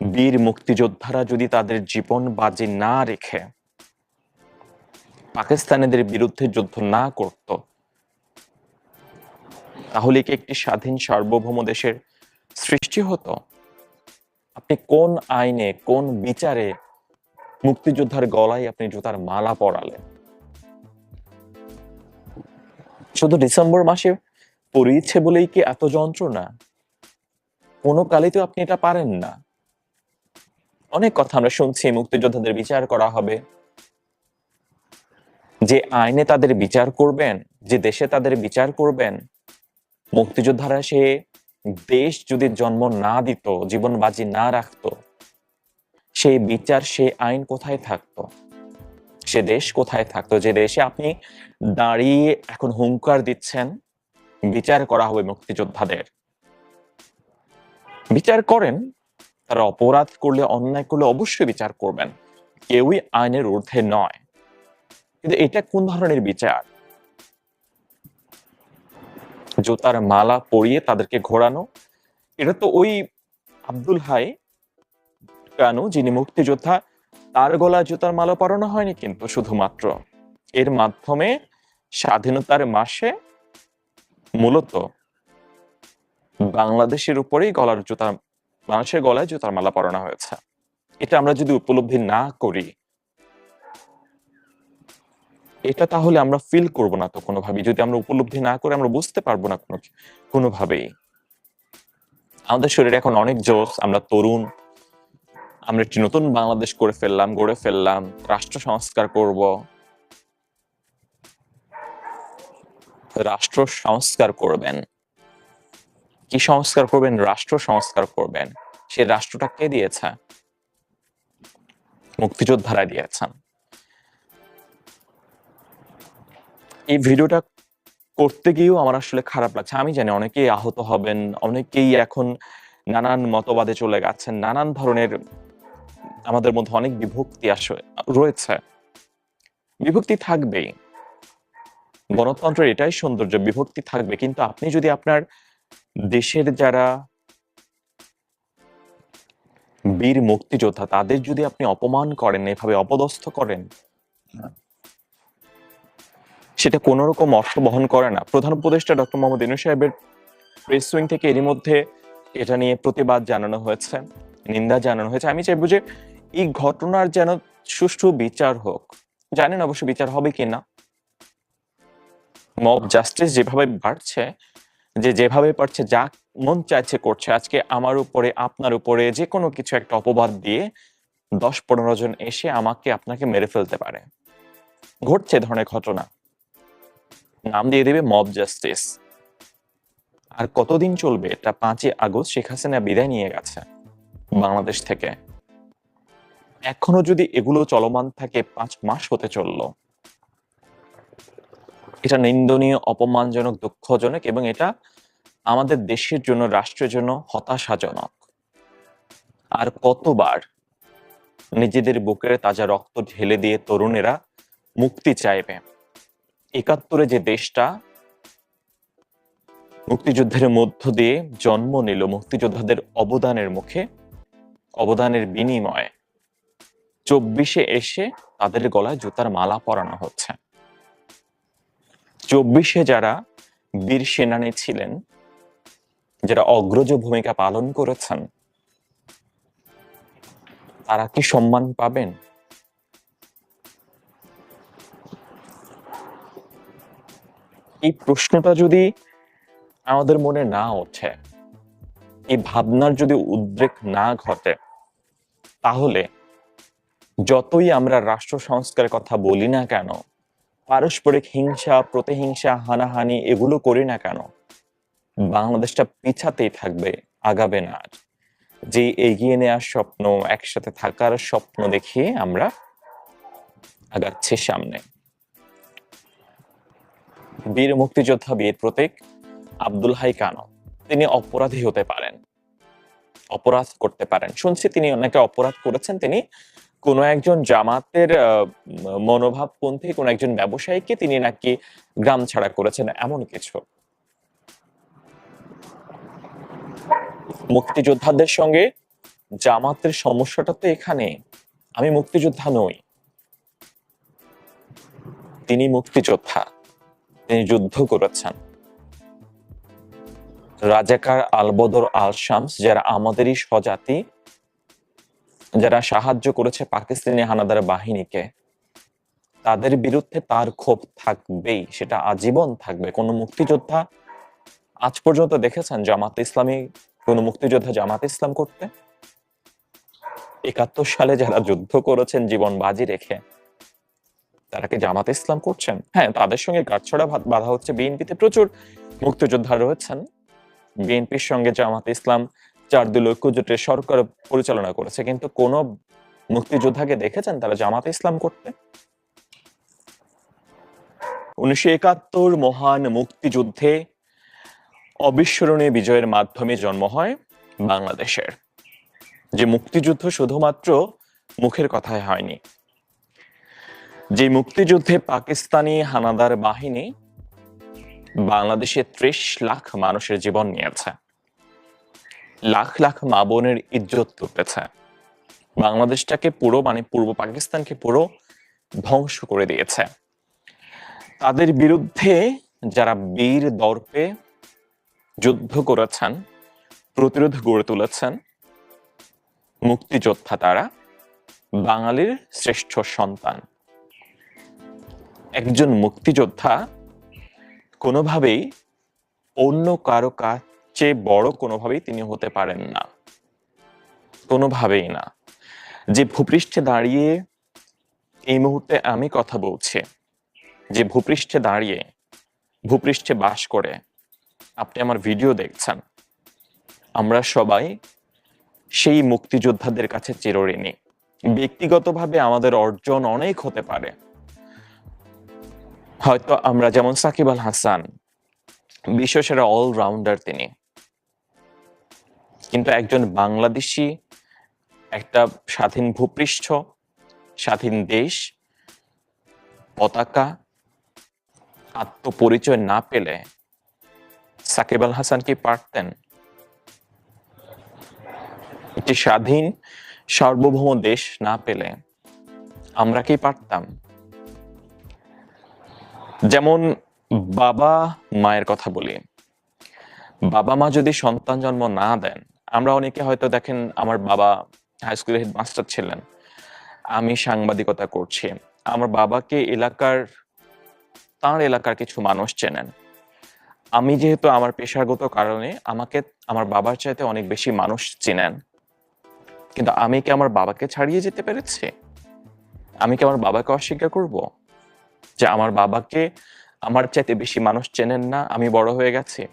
বীর মুক্তিযোদ্ধারা যদি তাদের জীবন বাজি না রেখে পাকিস্তানিদের বিরুদ্ধে যুদ্ধ না করত, তাহলে কি একটি স্বাধীন সার্বভৌম দেশের সৃষ্টি হতো? আপনি কোন আইনে, কোন বিচারে মুক্তিযোদ্ধার গলায় আপনি জুতার মালা পরালেন? শুধু ডিসেম্বর মাসে পড়িয়েছে বলেই কি এত যন্ত্রণা? কোনো কালে তো আপনি এটা পারেন না। অনেক কথা আমরা শুনছি, মুক্তিযোদ্ধাদের বিচার করা হবে। যে আইনে তাদের বিচার করবেন, যে দেশে তাদের বিচার করবেন, মুক্তিযোদ্ধারা সে দেশ যদি জন্ম না দিত, জীবন বাজি না রাখতো সেই বিচার সেই আইন কোথায় থাকতো? সে দেশ কোথায় থাকতো? যে দেশে আপনি দাঁড়িয়ে এখন হুঙ্কার দিচ্ছেন, বিচার করা হবে মুক্তিযোদ্ধাদের। বিচার করেন তারা অপরাধ করলে, অন্যায় করলে অবশ্যই বিচার করবেন। কেউই আইনের ঊর্ধ্বে নয়। কিন্তু এটা কোন ধরনের বিচার? জোতার মালা পরিয়ে তাদেরকে ঘোরানো? এটা তো ওই আব্দুল হাই কানু, যিনি মুক্তিযোদ্ধা, তার গলায় জুতার মালা পরানো হয়নি কিন্তু শুধুমাত্র। এর মাধ্যমে স্বাধীনতার মাসে মূলত বাংলাদেশের উপরেই গলার জুতার মানুষের গলায় জুতার মালা পরানো হয়েছে। এটা আমরা যদি উপলব্ধি না করি, এটা তাহলে আমরা ফিল করব না তো কোনোভাবে যদি আমরা উপলব্ধি না করে, আমরা বুঝতে পারব না কোনো কোনোভাবেই। আমাদের শরীরে এখন অনেক জোশ, আমরা তরুণ, আমরা একটি নতুন বাংলাদেশ করে ফেললাম, গড়ে ফেললাম, রাষ্ট্র সংস্কার করব। রাষ্ট্র সংস্কার করবেন। কি সংস্কার করবেন? রাষ্ট্র সংস্কার করবেন। সে রাষ্ট্রটা কে দিয়েছে? মুক্তিযোদ্ধারা দিয়েছেন। এই ভিডিওটা করতে গিয়েও আমার আসলে খারাপ লাগছে। আমি জানি অনেকেই আহত হবেন, অনেকেই এখন নানান মতবাদে চলে গেছেন, নানান ধরনের আমাদের মধ্যে অনেক বিভক্তি আসে, রয়েছে। বিভক্তি থাকবেই। গণতন্ত্রের এটাই সৌন্দর্য, বিভক্তি থাকবে। কিন্তু আপনি যদি আপনার দেশের যারা বীর মুক্তিযোদ্ধা, তাদের যদি আপনি অপমান করেন, এভাবে অপদস্থ করেন, সেটা কোন রকম অর্থ বহন করে না। প্রধান উপদেষ্টা ডক্টর মোহাম্মদ ইনু সাহেবের প্রেস উইং থেকে এরই মধ্যে এটা নিয়ে প্রতিবাদ জানানো হয়েছে, নিন্দা জানানো হয়েছে। আমি চাইব যে এই ঘটনার যেন সুষ্ঠু বিচার হোক। জানেন অবশ্য বিচার হবে কিনা? মব জাস্টিস যেভাবে বাড়ছে যে যেভাবে পারছে, যা মন চাইছে করছে। আজকে আমার উপরে, আপনার উপরে যে কোনো কিছু একটা অপবাদ দিয়ে দশ পনেরো জন এসে আমাকে, আপনাকে মেরে ফেলতে পারে। ঘটছে ধরনের ঘটনা। নাম দিয়ে দেবে মব জাস্টিস। আর কতদিন চলবে? এটা পাঁচই আগস্ট, শেখ হাসিনা বিদায় নিয়ে গেছে বাংলাদেশ থেকে। এখনও যদি এগুলো চলমান থাকে, পাঁচ মাস হতে চলল। এটা নিন্দনীয়, অপমানজনক, দুঃখজনক এবং এটা আমাদের দেশের জন্য, রাষ্ট্রের জন্য হতাশাজনক। আর কতবার নিজেদের বুকের তাজা রক্ত ঢেলে দিয়ে তরুণেরা মুক্তি চাইবে? একাত্তরে যে দেশটা মুক্তিযুদ্ধের মধ্য দিয়ে জন্ম নিল, মুক্তিযোদ্ধাদের অবদানের মুখে, অবদানের বিনিময়ে। চব্বিশে এসে তাদের গলায় জুতার মালা পরানো হচ্ছে। চব্বিশে যারা বীর সেনানী ছিলেন, যারা অগ্রজ ভূমিকা পালন করেছেন, তারা কি সম্মান পাবেন? এই প্রশ্নটা যদি আমাদের মনে না ওঠে, এই ভাবনার যদি উদ্রেক না ঘটে, তাহলে যতই আমরা রাষ্ট্র সংস্কারের কথা বলি না কেন পারস্পরিক হিংসা, প্রতিহিংসা, হানাহানি এগুলো করি না কেন? বাংলাদেশটা পিছাতেই থাকবে, আগাবে না আর। যে এগিয়ে নেওয়ার স্বপ্ন, একসাথে থাকার স্বপ্ন দেখিয়ে আমরা আগাচ্ছি সামনে। বীর মুক্তিযোদ্ধা বীর প্রতীক আব্দুল হাই কানো তিনি অপরাধী হতে পারেন, অপরাধ করতে পারেন। শুনছি তিনি অনেকে অপরাধ করেছেন, তিনি কোন একজন জামাতের মনোভাবপন্থী, কোন একজন ব্যবসায়ীকে তিনি নাকি গ্রাম ছাড়া করেছেন, এমন কিছু? মুক্তিযোদ্ধাদের সঙ্গে জামাতের সমস্যাটা তো এখানে। আমি মুক্তিযোদ্ধা নই। তিনি মুক্তিযোদ্ধা। তিনি যুদ্ধ করেছেন। রাজাকার আলবদর আল শামস যারা আমাদেরই স্বজাতি যারা সাহায্য করেছে পাকিস্তানি হানাদার বাহিনীকে, তাদের বিরুদ্ধে তার ক্ষোভ থাকবেই, সেটা আজীবন থাকবে। কোন মুক্তিযোদ্ধা আজ পর্যন্ত দেখেছেন জামাত ইসলামী? কোন মুক্তিযোদ্ধা জামাত ইসলাম করতে? একাত্তর সালে যারা যুদ্ধ করেছেন জীবন বাজি রেখে, তারা কি জামাত ইসলাম করছেন? হ্যাঁ তাদের সঙ্গে গাছছড়া বাধা হচ্ছে। বিএনপিতে প্রচুর মুক্তিযোদ্ধা রয়েছেন। বিএনপির সঙ্গে জামাত ইসলাম চার দল ঐক্যজোটের সরকার পরিচালনা করেছে, কিন্তু কোন মুক্তিযোদ্ধাকে দেখেছেন তারা জামাত ইসলাম করতে? উনিশশো একাত্তর মহান মুক্তিযুদ্ধে অবিস্মরণীয় বিজয়ের মাধ্যমে জন্ম হয় বাংলাদেশের। যে মুক্তিযুদ্ধ শুধুমাত্র মুখের কথায় হয়নি, যে মুক্তিযুদ্ধে পাকিস্তানি হানাদার বাহিনী বাংলাদেশে ত্রিশ লাখ মানুষের জীবন নিয়েছে। লাখ লাখ মা বোনের ইজ্জত লুটেছে বাংলাদেশটাকে পুরো মানে পূর্ব পাকিস্তানকে পুরো ধ্বংস করে দিয়েছে। তাদের বিরুদ্ধে যারা বীর দর্পে যুদ্ধ করেছেন, প্রতিরোধ গড়ে তুলেছেন, মুক্তিযোদ্ধা তারা বাঙালির শ্রেষ্ঠ সন্তান। একজন মুক্তিযোদ্ধা কোনোভাবেই অন্য কারও কাছে বড় কোনোভাবেই তিনি হতে পারেন না। কোনোভাবেই না। যে ভূপৃষ্ঠে দাঁড়িয়ে এই মুহূর্তে আমি কথা বলছি, যে ভূপৃষ্ঠে দাঁড়িয়ে, ভূপৃষ্ঠে বাস করে, আপনি আমার ভিডিও দেখছেন, আমরা সবাই সেই মুক্তিযোদ্ধাদের কাছে চিরঋণী। ব্যক্তিগতভাবে আমাদের অর্জন অনেক হতে পারে। হয়তো আমরা যেমন সাকিব আল হাসান, বিশ্বসেরা অলরাউন্ডার তিনি। কিন্তু একজন বাংলাদেশি, একটা স্বাধীন ভূপৃষ্ঠ, স্বাধীন দেশ, পতাকা, আত্মপরিচয় না পেলে সাকিব আল হাসান কি পারতেন? একটি স্বাধীন, সার্বভৌম দেশ না পেলে আমরা কি পারতাম? যেমন বাবা মায়ের কথা বলি। বাবা মা যদি সন্তান জন্ম না দেন আমরা অনেকে হয়তো দেখেন আমার বাবা হাই স্কুলের হেডমাস্টার ছিলেন। আমি সাংবাদিকতা করছি। আমার বাবাকে এলাকার, তার এলাকার কিছু মানুষ চেনেন। আমি যেহেতু আমার পেশাগত কারণে আমাকে, আমার বাবার চাইতে অনেক বেশি মানুষ চেনেন। কিন্তু আমি কি আমার বাবাকে ছাড়িয়ে যেতে পেরেছি? আমি কি আমার বাবাকে অস্বীকার করব? যে আমার বাবাকে আমার চাইতে বেশি মানুষ চেনেন না, আমি বড় হয়ে গেছি?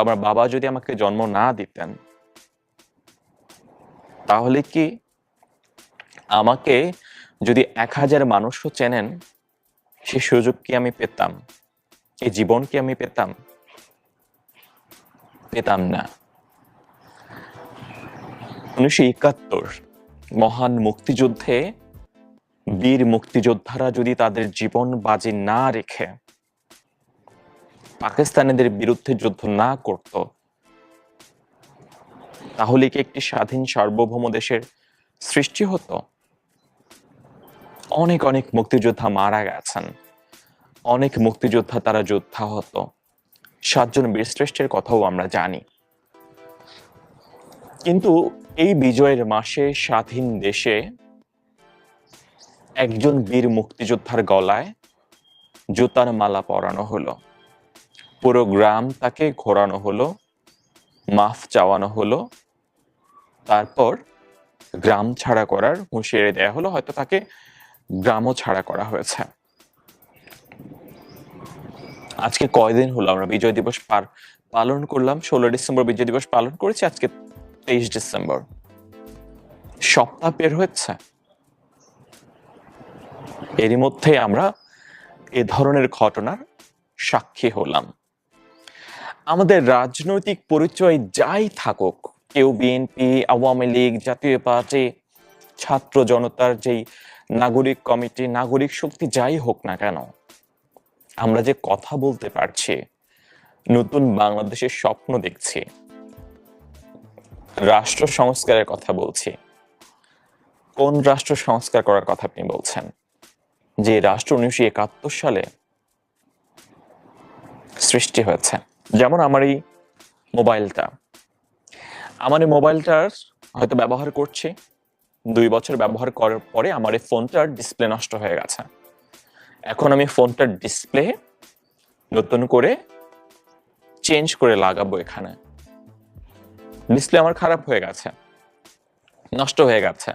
আমার বাবা যদি আমাকে জন্ম না দিতেন, তাহলে কি আমাকে যদি এক হাজার মানুষও চেনেন, সে সুযোগ কি আমি পেতাম? এই জীবন কি আমি পেতাম? পেতাম না। উনিশশো একাত্তর মহান মুক্তিযুদ্ধে বীর মুক্তিযোদ্ধারা যদি তাদের জীবন বাজি না রেখে পাকিস্তানিদের বিরুদ্ধে যুদ্ধ না করত, তাহলে কি একটি স্বাধীন সার্বভৌম দেশের সৃষ্টি হতো? অনেক অনেক মুক্তিযোদ্ধা মারা গেছেন। অনেক মুক্তিযোদ্ধা তারা যোদ্ধা হতো। সাতজন বীরশ্রেষ্ঠের কথাও আমরা জানি। কিন্তু এই বিজয়ের মাসে স্বাধীন দেশে একজন বীর মুক্তিযোদ্ধার গলায় জুতার মালা পরানো হলো। পুরো গ্রাম তাকে ঘোরানো হলো, মাফ চাওয়ানো হলো, তারপর গ্রাম ছাড়া করার হুঁশিয়ারি দেয়া হলো, হয়তো তাকে গ্রামও ছাড়া করা হয়েছে। আজকে কয়দিন হলো আমরা বিজয় দিবস পার, পালন করলাম, ষোলো ডিসেম্বর বিজয় দিবস পালন করেছি, আজকে তেইশ ডিসেম্বর। সপ্তাহ বের হয়েছে। এরই মধ্যে আমরা এ ধরনের ঘটনার সাক্ষী হলাম। আমাদের রাজনৈতিক পরিচয় যাই থাকুক, কেউ বিএনপি, আওয়ামী লীগ, জাতীয় পার্টি, ছাত্র জনতার যেই নাগরিক কমিটি, নাগরিক শক্তি যাই হোক না কেন, আমরা যে কথা বলতে পারছি, নতুন বাংলাদেশের স্বপ্ন দেখছি, রাষ্ট্র সংস্কারের কথা বলছি, কোন রাষ্ট্র সংস্কার করার কথা আপনি বলছেন? যে রাষ্ট্র উনিশশো একাত্তর সালে সৃষ্টি হয়েছে। যেমন আমার এই মোবাইলটা। আমার এই মোবাইলটার হয়তো ব্যবহার করছি। দুই বছর ব্যবহার করার পরে আমার এই ফোনটার ডিসপ্লে নষ্ট হয়ে গেছে। এখন আমি ফোনটার ডিসপ্লে নতুন করে চেঞ্জ করে লাগাবো এখানে। ডিসপ্লে আমার খারাপ হয়ে গেছে। নষ্ট হয়ে গেছে।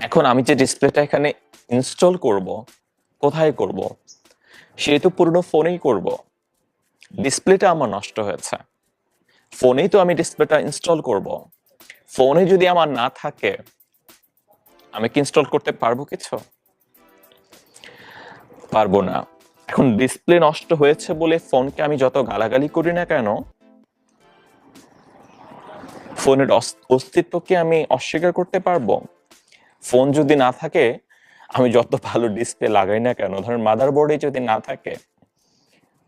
এখন আমি যে ডিসপ্লেটা এখানে ইনস্টল করব, কোথায় করব সেহেতু পুরনো ফোনেই করব। ডিসপ্লেটা আমার নষ্ট হয়েছে। ফোনেই তো আমি ডিসপ্লেটা ইনস্টল করব। ফোনে যদি আমার না থাকে, আমি কি ইনস্টল করতে পারব কিছু? পারব না। এখন ডিসপ্লে নষ্ট হয়েছে বলে ফোনকে আমি যত গালাগালি করি না কেন, ফোনের অস- অস্তিত্বকে আমি অস্বীকার করতে পারব। ফোন যদি না থাকে আমি যত ভালো ডিসপ্লে লাগাই না কেন, ধরেন মাদারবোর্ডে যদি না থাকে,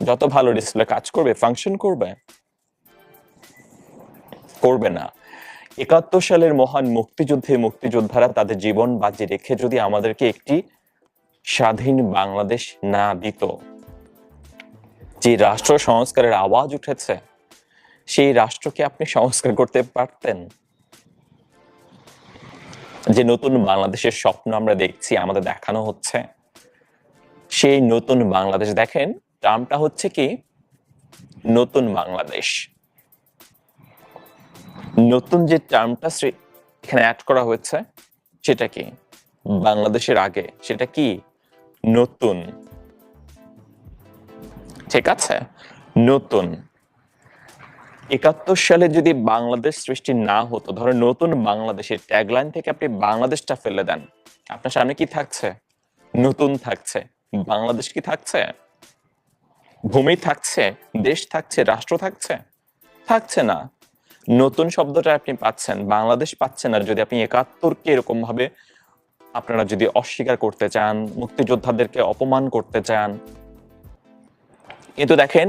যত ভালো ডিসপ্লে কাজ করবে ফাংশন করবে? করবে না। একাত্তর সালের মহান মুক্তিযুদ্ধে মুক্তিযোদ্ধারা তাদের জীবন বাজি রেখে যদি আমাদেরকে একটি স্বাধীন বাংলাদেশ না দিত, যে রাষ্ট্র সংস্কারের আওয়াজ উঠেছে, সেই রাষ্ট্রকে আপনি সংস্কার করতে পারতেন? যে নতুন বাংলাদেশের স্বপ্ন আমরা দেখছি, আমাদের দেখানো হচ্ছে। সেই নতুন বাংলাদেশ দেখেন টার্মটা হচ্ছে কি? নতুন বাংলাদেশ। নতুন যে টার্মটা এখানে অ্যাড করা হয়েছে, সেটা কি? বাংলাদেশের আগে, সেটা কি? নতুন। ঠিক আছে? নতুন। একাত্তর সালে যদি বাংলাদেশ সৃষ্টি না হতো ধরেন নতুন বাংলাদেশের ট্যাগলাইন থেকে আপনি বাংলাদেশটা ফেলে দেন, আপনার সামনে কি থাকছে? নতুন থাকছে। বাংলাদেশ কি থাকছে? ভূমি থাকছে? দেশ থাকছে? রাষ্ট্র থাকছে? থাকছে না। নতুন শব্দটা আপনি পাচ্ছেন, বাংলাদেশ পাচ্ছেন আর যদি আপনি একাত্তরকে এরকম ভাবে আপনারা যদি অস্বীকার করতে চান, মুক্তিযোদ্ধাদেরকে অপমান করতে চান। কিন্তু দেখেন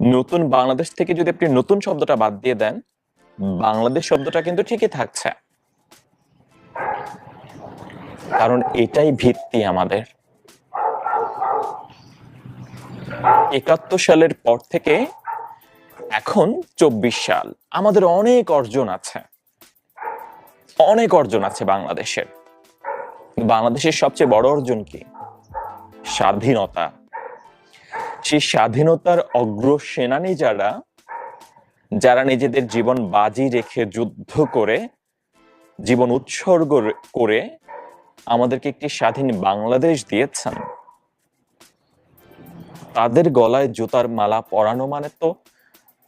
নতুন বাংলাদেশ থেকে যদি আপনি নতুন শব্দটা বাদ দিয়ে দেন, বাংলাদেশ শব্দটা কিন্তু ঠিকই থাকছে। কারণ এটাই ভিত্তি আমাদের। একাত্তর সালের পর থেকে এখন চব্বিশ সাল। আমাদের অনেক অর্জন আছে। অনেক অর্জন আছে বাংলাদেশের। বাংলাদেশের সবচেয়ে বড় অর্জন কি? স্বাধীনতা। সেই স্বাধীনতার অগ্র সেনানী যারা যারা নিজেদের জীবন বাজি রেখে যুদ্ধ করে, জীবন উৎসর্গ করে আমাদেরকে একটি স্বাধীন বাংলাদেশ দিয়েছেন। তাদের গলায় জুতার মালা পরানো মানে তো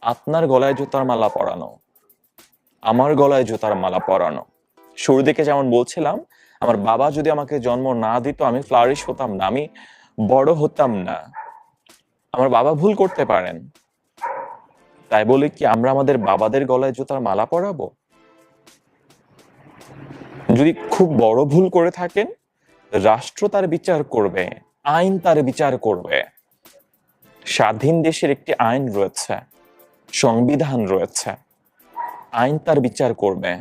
আপনার গলায় জুতার মালা পরানো, আমার গলায় জুতার মালা পরানো। শুরু দিকে যেমন বলছিলাম, আমার বাবা যদি আমাকে জন্ম না দিত আমি ফ্লারিশ হতাম না, আমি বড় হতাম না। আমার বাবা ভুল করতে পারেন। তাই বলে কি, আমরা আমাদের বাবাদের গলায় জুতার মালা পরাবো? যদি খুব বড় ভুল করে থাকেন, রাষ্ট্র তার বিচার করবে, আইন তার বিচার করবে। স্বাধীন দেশের একটি আইন রয়েছে, সংবিধান রয়েছে, আইন তার বিচার করবে।